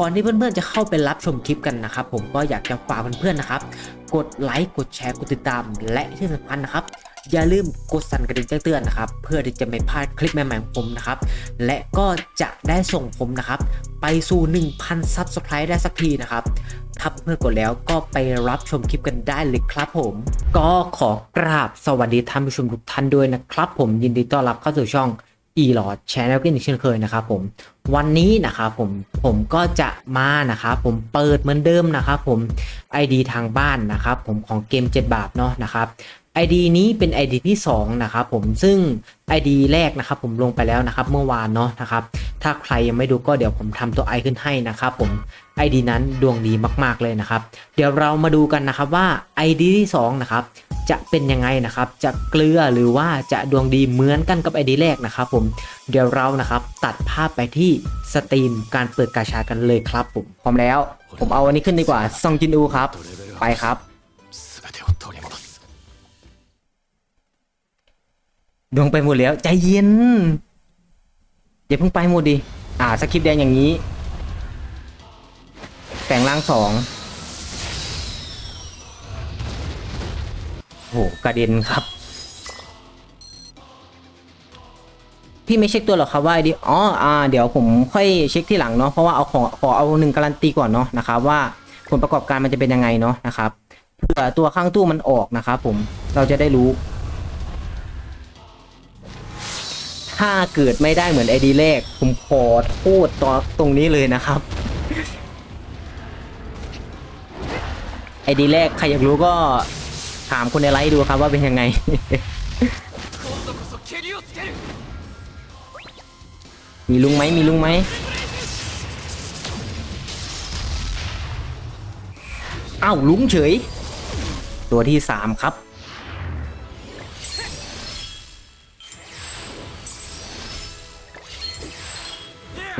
ก่อนที่เพื่อนๆจะเข้าไปรับชมคลิปกันนะครับผมก็อยากจะฝากเพื่อนๆนะครับ กดไลค์กดแชร์กดติดตาม และที่สำคัญนะครับอย่าลืมกดสั่นกระดิ่งแจ้งเตือนนะครับ เพื่อที่จะไม่พลาดคลิปใหม่ๆของผมนะครับ และก็จะได้ส่งผมนะครับ ไปสู่ 1,000 Subscribe ได้สักทีนะครับถ้าเพื่อนๆกดแล้วก็ไปรับชมคลิปกันได้เลยครับผม ก็ขอกราบสวัสดีท่านผู้ชมทุกท่านด้วยนะครับ ผมยินดีต้อนรับเข้าสู่ช่อง e l o d Channel กันอีกเช่นเคยนะครับผมวันนี้นะครับผมผมก็จะมานะครับผมเปิดเหมือนเดิมนะครับผม ID ทางบ้านนะครับผมของเกม 7 บาทเนาะนะครับ ID นี้เป็น ID ที่ 2 นะครับผมซึ่ง ID แรกนะครับผมลงไปแล้วนะครับเมื่อวานเนาะนะครับถ้าใครยังไม่ดูก็เดี๋ยวผมทำตัว i ขึ้นให้นะครับผม ID นั้นดวงดีมากๆเลยนะครับ เดี๋ยวเรามาดูกันนะครับว่า ID ที่2นะครับ จะเป็นยังไงนะครับ จะเกลือหรือว่าจะดวงดีเหมือนกันกับไอดีแรกนะครับผมเดี๋ยวเรานะครับตัดภาพไปที่สตรีมการเปิดกาชากันเลยครับผมพร้อมแล้ว ผมเอาอันนี้ขึ้นดีกว่าซองจินอูครับ ไปครับดวงไปหมดแล้ว ใจเย็นอย่าเพิ่งไปหมดดิอ่าสคริปแดงอย่างนี้แต่งร่างสอง กระเด็นครับ พี่ไม่เช็คตัวหรอกครับว่าไอดีอ๋ออ่าเดี๋ยวผมค่อยเช็คที่หลังเนาะเพราะว่าเอาขอขอเอาหนึ่งการันตีก่อนเนาะนะครับว่าผลประกอบการมันจะเป็นยังไงเนาะนะครับเผื่อตัวข้างตู้มันออกนะครับผมเราจะได้รู้ ถ้าเกิดไม่ได้เหมือนไอดีแรก ผมขอโทษตอตรงนี้เลยนะครับไอดีแรกใครอยากรู้ก็ ถามคนในไลฟ์ดูครับว่าเป็นยังไง มีลุงไหมมีลุงไหมอ้าวลุงเฉย ตัวที่สามครับ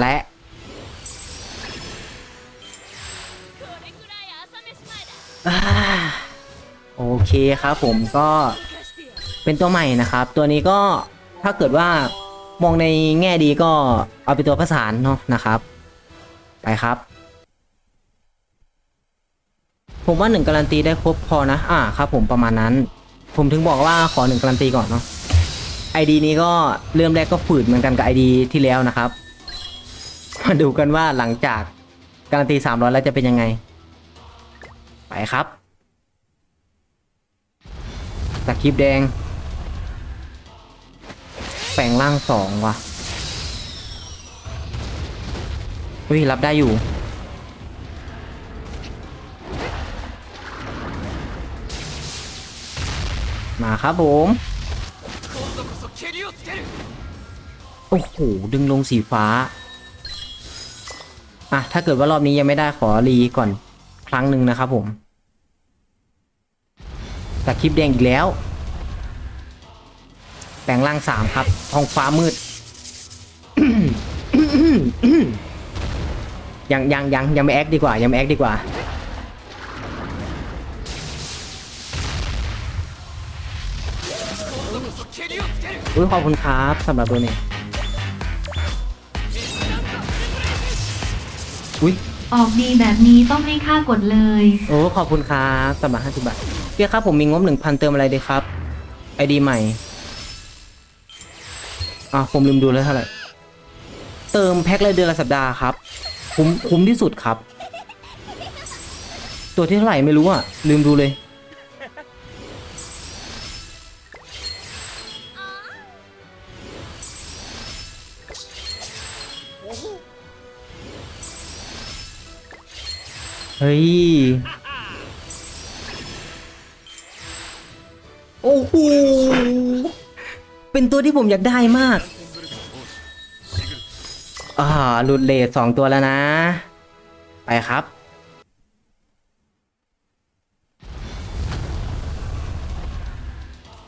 และอ่า เคครับผมก็เป็นตัวใหม่นะครับ ตัวนี้ก็ถ้าเกิดว่ามองในแง่ดีก็เอาเป็นตัวประสานเนาะนะครับ ไปครับ ผมว่าหนึ่งการันตีได้ครบพอนะ อ่าครับผมประมาณนั้น ผมถึงบอกว่าขอหนึ่งการันตีก่อนเนาะไอดีนี้ก็เริ่มแรกก็ฝืดเหมือนกันกับไอดีที่แล้วนะครับ มาดูกันว่าหลังจากการันตี300แล้วจะเป็นยังไง ไปครับ ตะคลิปแดง แปลงร่างสองว่ะอุ้ยรับได้อยู่ มาครับผม โอ้โห ดึงลงสีฟ้า อะ ถ้าเกิดว่ารอบนี้ยังไม่ได้ขอรีก่อนครั้งหนึ่งนะครับผม แต่คลิปแดงอีกแล้ว แปลงร่างสามครับท้องฟ้ามืด ยังยังยังยังไม่แอคดีกว่า ยังไม่แอคดีกว่า อุ้ยขอบคุณครับสำหรับตัวนี้อุ้ยออกดีแบบนี้ต้องไม่ค่ากดเลย โอ้ขอบคุณครับสำหรับห้าสิบบาท พี่ครับผมมีงบหนึ่งพันเติมอะไรดีครับไอดีใหม่อ่าผมลืมดูแล้วเท่าไหร่เติมแพ็คเลยเดือนละสัปดาห์ครับ คุ้มคุ้มที่สุดครับ ตัวที่เท่าไหร่ไม่รู้อะ ลืมดูเลย เฮ้ย โอ้โห เป็นตัวที่ผมอยากได้มาก อ่าหลุดเลทสองตัวแล้วนะ ไปครับ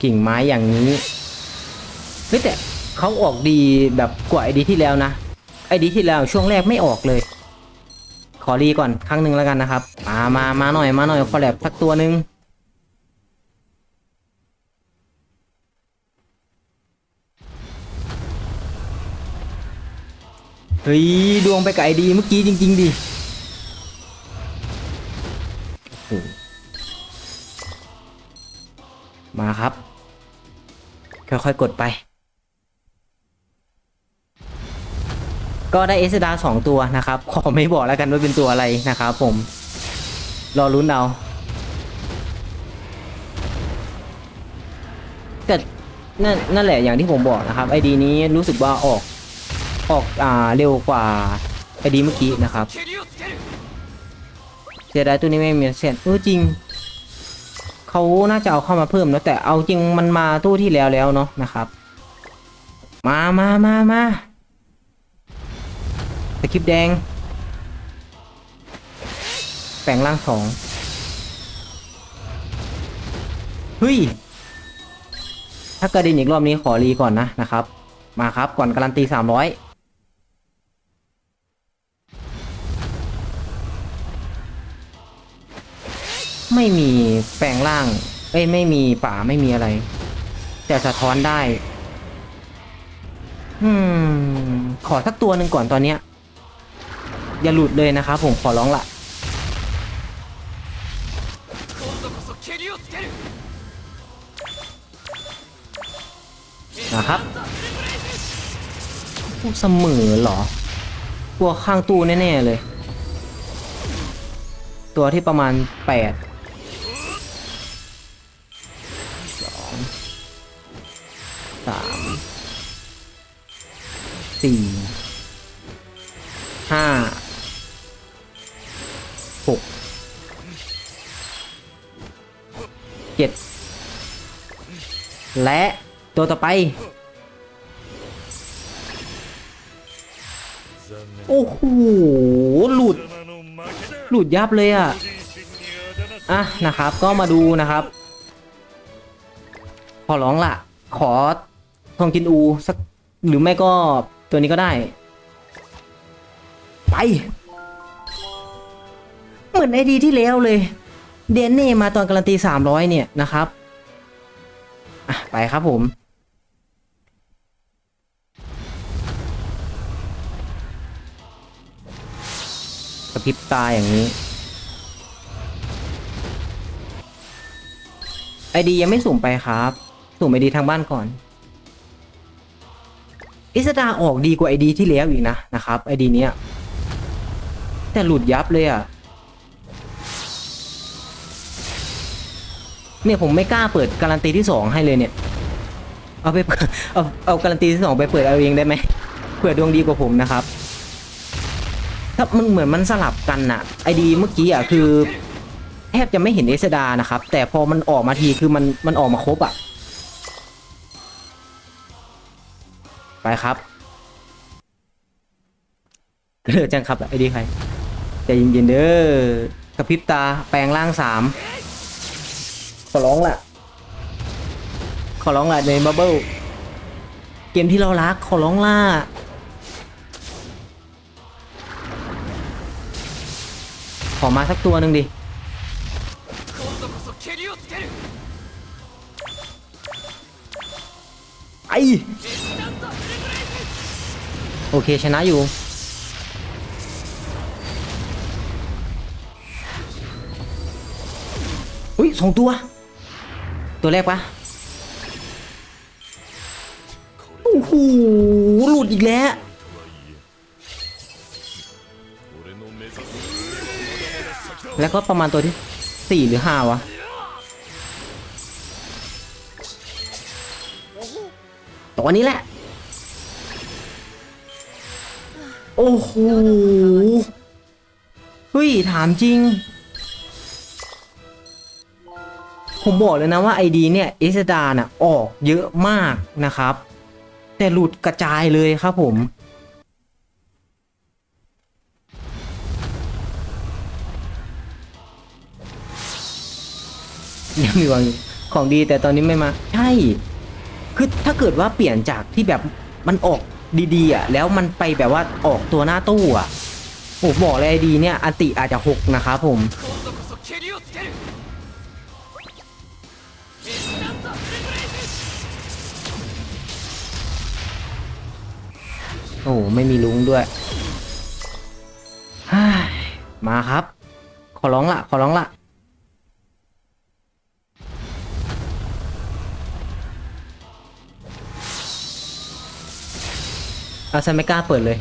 กิ่งไม้อย่างนี้ เฮ้ยแต่เขาออกดีแบบกว่าไอดีที่แล้วนะ ไอดีที่แล้วช่วงแรกไม่ออกเลย ขอรีก่อนครั้งหนึ่งแล้วกันนะครับ มามามาหน่อยมาหน่อยขอแลบสักตัวหนึ่ง เฮ้ยดวงไปกับไอดีเมื่อกี้จริง ๆดิมาครับ ค่อยๆกดไป ก็ได้เอสดาสองตัวนะครับ ขอไม่บอกแล้วกันว่าเป็นตัวอะไรนะครับผม รอลุ้นเอาแต่นั่นนั่นแหละอย่างที่ผมบอกนะครับไอดีนี้รู้สึกว่าออก ออกอ่าเร็วกว่าไอดีเมื่อกี้นะครับเสียดายตัวนี้ไม่มีเสีนเออจริงเขาน่าจะเอาเข้ามาเพิ่มแล้วแต่เอาจริงมันมาตู้ที่แล้วแล้วเนาะนะครับ มามามามาสกิปแดงแปลงร่างสองเฮ้ยถ้ากระดินอีกรอบนี้ขอรีก่อนนะนะครับ มาครับก่อนการันตีสามร้อย ไม่มีแปลงร่าง เอ้ยไม่มีป่าไม่มีอะไร แต่สะท้อนได้ อืม ขอสักตัวหนึ่งก่อนตอนเนี้ย อย่าหลุดเลยนะครับผมขอร้องละนะครับผู้เสมอเหรอ ตัวข้างตู้แน่ ๆ เลย ตัวที่ประมาณแปด สี่ห้าหกเจ็ดและตัวต่อไป โอ้โห หลุด หลุดยับเลยอะอะนะครับ ก็มาดูนะครับ ขอร้องละขอทองกินอูสักหรือไม่ก็ ตัวนี้ก็ได้ ไป เหมือนไอดีที่แล้วเลย เดนเน่มาตอนการันตี300เนี่ยนะครับอะไปครับผมกระพริบตาอย่างนี้ไอดียังไม่สุ่มไปครับ สุ่มไอดีทางบ้านก่อน อิสดาออกดีกว่าไอดีที่แล้วอีกนะนะครับไอดีเนี้ยแต่หลุดยับเลยอะเนี่ยผมไม่กล้าเปิดการันตีที่สองให้เลยเนี่ย เอาไปเอาเอาการันตีที่สองไปเปิดเอาเองได้ไหมเผื่อดวงดีกว่าผมนะครับ ถ้ามันเหมือนมันสลับกันน่ะไอดีเมื่อกี้อะคือแทบจะไม่เห็นเอสดานะครับ แต่พอมันออกมาทีคือมันมันออกมาครบอะ ไปครับเลือกจังครับไอ้ดีใครใจเย็นๆเด้อกระพริบตาแปลงร่างสามขอร้องล่ะ ขอร้องล่ะในบับเบิลเกมที่เรารักขอร้องล่ะขอมาสักตัวหนึ่งดิไอ อเคชนะอยู่ อุ้ยสองตัว ตัวแรกปะโอ้โหหลุดอีกแล้วแล้วก็ประมาณตัวที่สี่หรือห้าวะตัวนี้แหละ โอ้โหเฮ้ยถามจริง ผมบอกเลยนะว่าไอดีเนี่ยเอสดาน่ะออกเยอะมากนะครับ แต่หลุดกระจายเลยครับผมยังมีวังของดีแต่ตอนนี้ไม่มา ใช่ คือถ้าเกิดว่าเปลี่ยนจากที่แบบมันออก ดีๆอะแล้วมันไปแบบว่าออกตัวหน้าตู้อะผมบอกเลยไอดีเนี่ยอันติอาจจะหกนะครับผมโอ้ไม่มีลุงด้วยมาครับ ขอร้องละขอร้องละ เอาฉันไม่กล้าเปิดเลย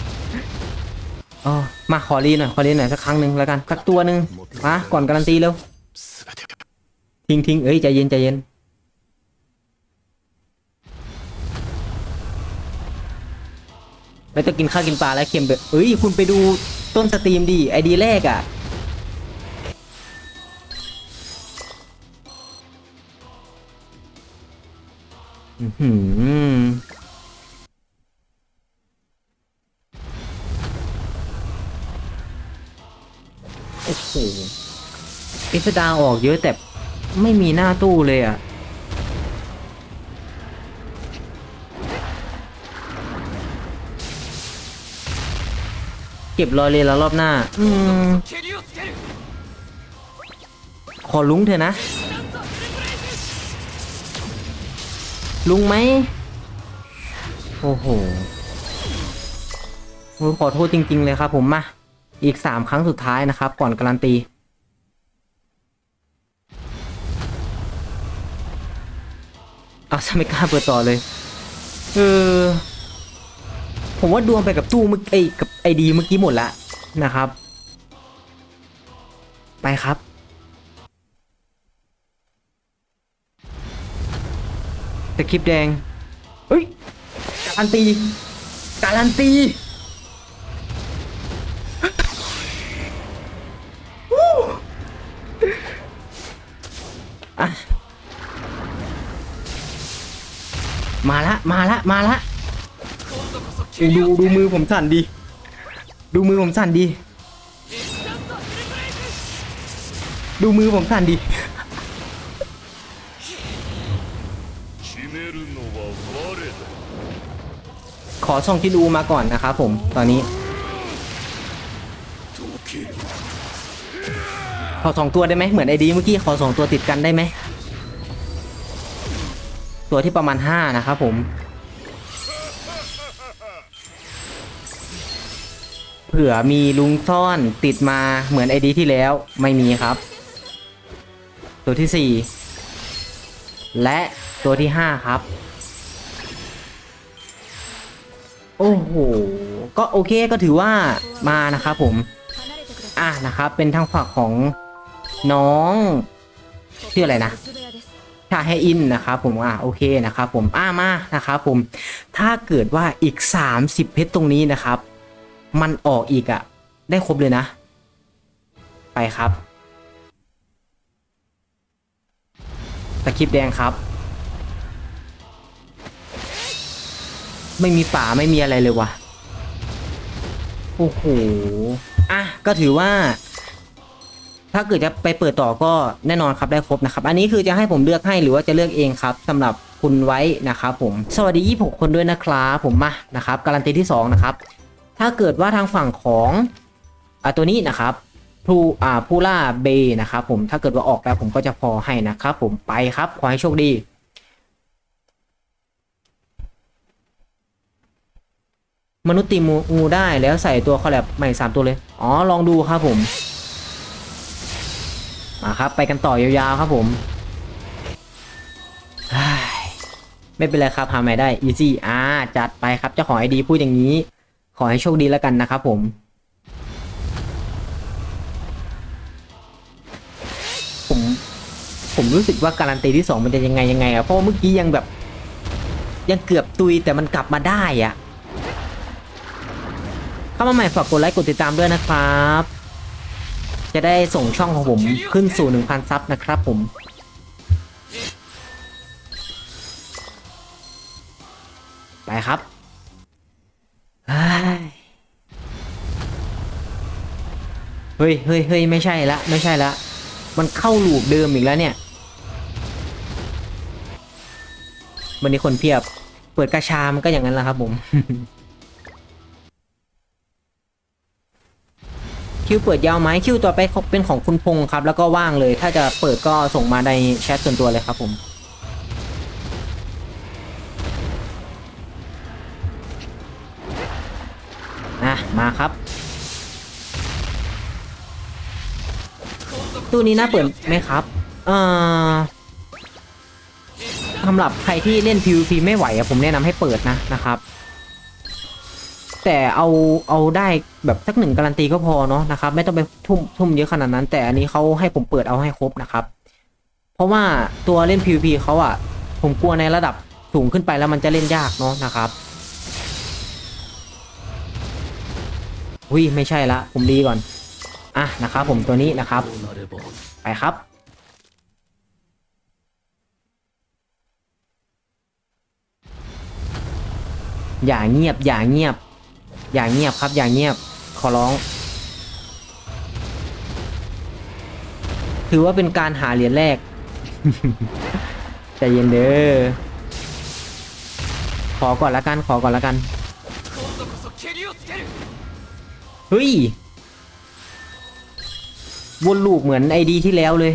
อ๋อมาขอรีหน่อยขอรีหน่อยสักครั้งหนึ่งแล้วกันสักตัวหนึ่งมาก่อนการันตีเร็วทิ้งทิ้งเอ้ยใจเย็นใจเย็นไม่ต้องกินข้าวกินปลาแล้วเค็มแบบเอ้ยคุณไปดูต้นสตรีมดิไอดีแรกอะ่ะอือหือ ปิสดารออกเยอะแต่ไม่มีหน้าตู้เลยอะ เก็บรอยเลยแล้วรอบหน้า อืม ขอลุงเถอะนะ ลุงไหม โอ้โหขอโทษจริง ๆ เลยครับผมมา อีก 3 ครั้งสุดท้ายนะครับ ก่อนการันตี อาซะไม่กล้าเปิดต่อเลย เออ ผมว่าดวงไปกับตู้เมื่อไอ้กับไอดีเมื่อกี้หมดละนะครับ ไปครับสคลิปแดง เฮ้ย การันตี การันตี มาละมาละดูดูมือผมสั่นดี ดูมือผมสั่นดี ดูมือผมสั่นดีขอส่งที่ดูมาก่อนนะครับผมตอนนี้ ขอสองตัวได้ไหมเหมือนไอดีเมื่อกี้ขอสองตัวติดกันได้ไหม ตัวที่ประมาณห้านะครับผมเผื่อมีลุงซ่อนติดมาเหมือนไอดีที่แล้วไม่มีครับ ตัวที่สี่และตัวที่ห้าครับ โอ้โห ก็โอเคก็ถือว่ามานะครับผม อะนะครับเป็นทางฝั่งของน้องชื่ออะไรนะ ชาแฮอินนะครับผมอะโอเคนะครับผมอ่ามานะครับผมถ้าเกิดว่าอีก 30 เพชรตรงนี้นะครับ มันออกอีกอะ่ะได้ครบเลยนะ ไปครับตะคริปแดงครับ ไม่มีป่าไม่มีอะไรเลยวะโอ้โหอะก็ถือว่า ถ้าเกิดจะไปเปิดต่อก็แน่นอนครับได้ครบนะครับ อันนี้คือจะให้ผมเลือกให้หรือว่าจะเลือกเองครับสำหรับคุณไว้นะครับผม สวัสดี 26 คนด้วยนะครับผมมานะครับการันตีที่ 2 นะครับ ถ้าเกิดว่าทางฝั่งของอ่าตัวนี้นะครับพูอ่าพูล่าเบนะครับผมถ้าเกิดว่าออกแล้วผมก็จะพอให้นะครับผมไปครับขอให้โชคดีมนุษย์ตีงูได้แล้วใส่ตัวคอลแลบใหม่สามตัวเลย อ๋อ ลองดูครับผม มาครับ ไปกันต่อยาวๆครับผมไม่เป็นไรครับหาใหม่ได้ easy อ่าจัดไปครับเจ้าของไอดีพูดอย่างนี้ ขอให้โชคดีแล้วกันนะครับผม ผม ผมรู้สึกว่าการันตีที่สองมันจะยังไงยังไงอะเพราะเมื่อกี้ยังแบบ ยังเกือบตุยแต่มันกลับมาได้อะเข้ามาใหม่ฝากกดไลค์กดติดตามด้วยนะครับ จะได้ส่งช่องของผมขึ้นสู่ 1,000 ซับนะครับผม ไปครับเฮ้ยเฮ้ยเฮ้ยไม่ใช่ละ ไม่ใช่ละ มันเข้าลูปเดิมอีกแล้วเนี่ย วันนี้คนเพียบ เปิดกระชามันก็อย่างนั้นแหละครับผม คิวเปิดยาวไหมคิวต่อไปเป็นของคุณพงษ์ครับ แล้วก็ว่างเลย ถ้าจะเปิดก็ส่งมาในแชทส่วนตัวเลยครับผมอะมาครับ ตู้นี้น่าเปิดไหมครับเอ่อสำหรับใครที่เล่น PVP ไม่ไหวอะผมแนะนำให้เปิดนะนะครับ แต่เอาเอาได้แบบสักหนึ่งการันตีก็พอเนาะนะครับ ไม่ต้องไปทุ่มทุ่มเยอะขนาดนั้น แต่อันนี้เขาให้ผมเปิดเอาให้ครบนะครับ เพราะว่าตัวเล่น PVP เขาอะผมกลัวในระดับสูงขึ้นไปแล้วมันจะเล่นยากเนาะนะครับอุ้ยไม่ใช่ละผมดีก่อนอะนะครับผมตัวนี้นะครับ ไปครับอย่าเงียบ อย่าเงียบ อย่างเงียบครับ อย่างเงียบขอร้อง ถือว่าเป็นการหาเหรียญแรก ใจเย็นเด้อ ขอก่อนละกัน ขอก่อนละกัน เฮ้ย วนลูปเหมือนไอดีที่แล้วเลย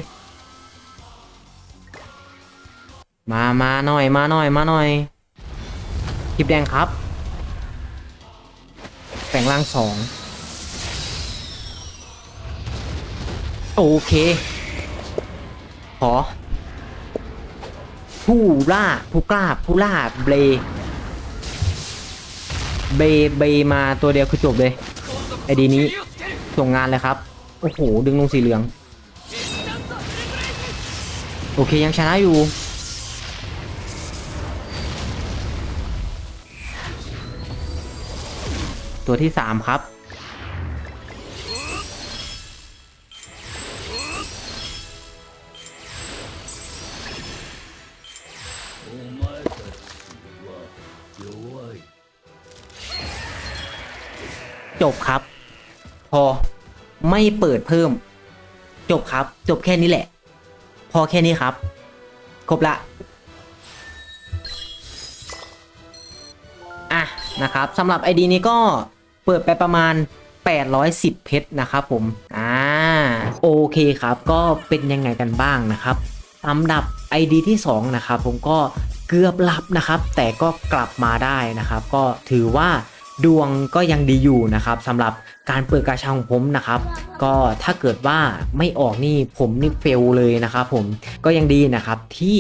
มา มาหน่อย มาหน่อย มาหน่อยคลิปแดงครับ แปลงร่างสองโอเค ขอ ผู้ล่า ผู้กล้า ผู้ล่า เบล เบเบมาตัวเดียวคือจบเลย ไอดีนี้ ส่งงานเลยครับ โอ้โห ดึงลงสีเหลือง โอเคยังชนะอยู่ัวที่สครับ จบครับ พอไม่เปิดเพิ่ม จบครับ จบแค่นี้แหละ พอแค่นี้ครับ ครบละอะนะครับสำหรับไอดีนี้ก็ เปิดไปประมาณ 810 เพชรนะครับผม อ่า โอเคครับ ก็เป็นยังไงกันบ้างนะครับสำหรับ ID ที่ 2 นะครับ ผมก็เกือบหลับนะครับ แต่ก็กลับมาได้นะครับ ก็ถือว่าดวงก็ยังดีอยู่นะครับสำหรับการเปิดกาชาของผมนะครับ ก็ถ้าเกิดว่าไม่ออกนี่ผมนี่เฟลเลยนะครับผมก็ยังดีนะครับที่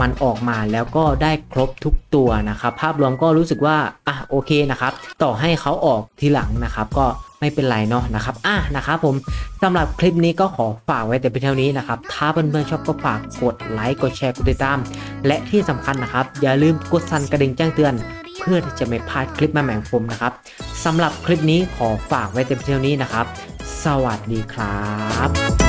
มันออกมาแล้วก็ได้ครบทุกตัวนะครับ ภาพรวมก็รู้สึกว่าอะโอเคนะครับ ต่อให้เขาออกทีหลังนะครับ ก็ไม่เป็นไรเนาะนะครับอะนะครับผมสำหรับคลิปนี้ก็ขอฝากไว้แต่เพียงเท่านี้นะครับ ถ้าเพื่อนๆชอบก็ฝากกดไลค์กดแชร์กดติดตาม และที่สำคัญนะครับ อย่าลืมกดสั่นกระดิ่งแจ้งเตือนเพื่อที่จะไม่พลาดคลิปใหม่ๆของผมนะครับสำหรับคลิปนี้ขอฝากไว้แต่เพียงเท่านี้นะครับ สวัสดีครับ